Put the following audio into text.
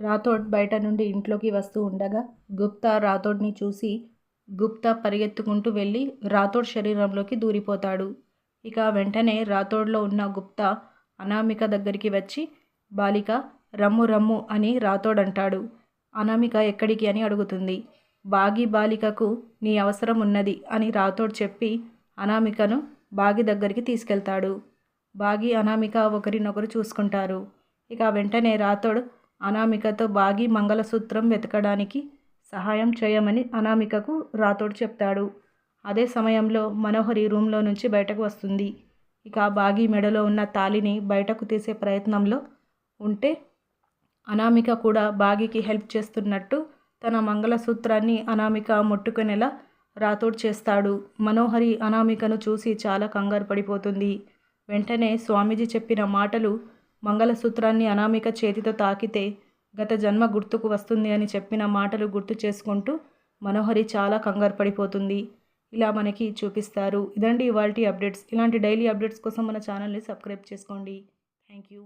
రాథోడ్ బయట నుండి ఇంట్లోకి వస్తూ ఉండగా గుప్తా రాథోడ్ని చూసి గుప్తా పరిగెత్తుకుంటూ వెళ్ళి రాథోడ్ శరీరంలోకి దూరిపోతాడు. ఇక వెంటనే రాథోడ్లో ఉన్న గుప్తా అనామిక దగ్గరికి వచ్చి బాలిక రమ్ము రమ్ము అని రాథోడ్ అంటాడు. అనామిక ఎక్కడికి అని అడుగుతుంది. బాగి బాలికకు నీ అవసరం ఉన్నది అని రాథోడ్ చెప్పి అనామికను బాగి దగ్గరికి తీసుకెళ్తాడు. బాగి అనామిక ఒకరినొకరు చూసుకుంటారు. ఇక వెంటనే రాథోడ్ అనామికతో బాగి మంగళసూత్రం వెతకడానికి సహాయం చేయమని అనామికకు రాతోడు చెప్తాడు. అదే సమయంలో మనోహరి రూమ్లో నుంచి బయటకు వస్తుంది. ఇక బాగి మెడలో ఉన్న తాలిని బయటకు తీసే ప్రయత్నంలో ఉంటే అనామిక కూడా బాగికి హెల్ప్ చేస్తున్నట్టు తన మంగళసూత్రాన్ని అనామిక ముట్టుకునేలా రాతోడు చేస్తాడు. మనోహరి అనామికను చూసి చాలా కంగారు పడిపోతుంది. వెంటనే స్వామీజీ చెప్పిన మాటలు మంగళసూత్రాన్ని అనామిక చేతితో తాకితే గత జన్మ గుర్తుకు వస్తుంది అని చెప్పిన మాటలు గుర్తు చేసుకుంటూ మనోహరి చాలా కంగారు పడిపోతుంది. ఇలా మనకి చూపిస్తారు. ఇదండి ఇవాళ అప్డేట్స్. ఇలాంటి డైలీ అప్డేట్స్ కోసం మన ఛానల్ని సబ్స్క్రైబ్ చేసుకోండి. Thank you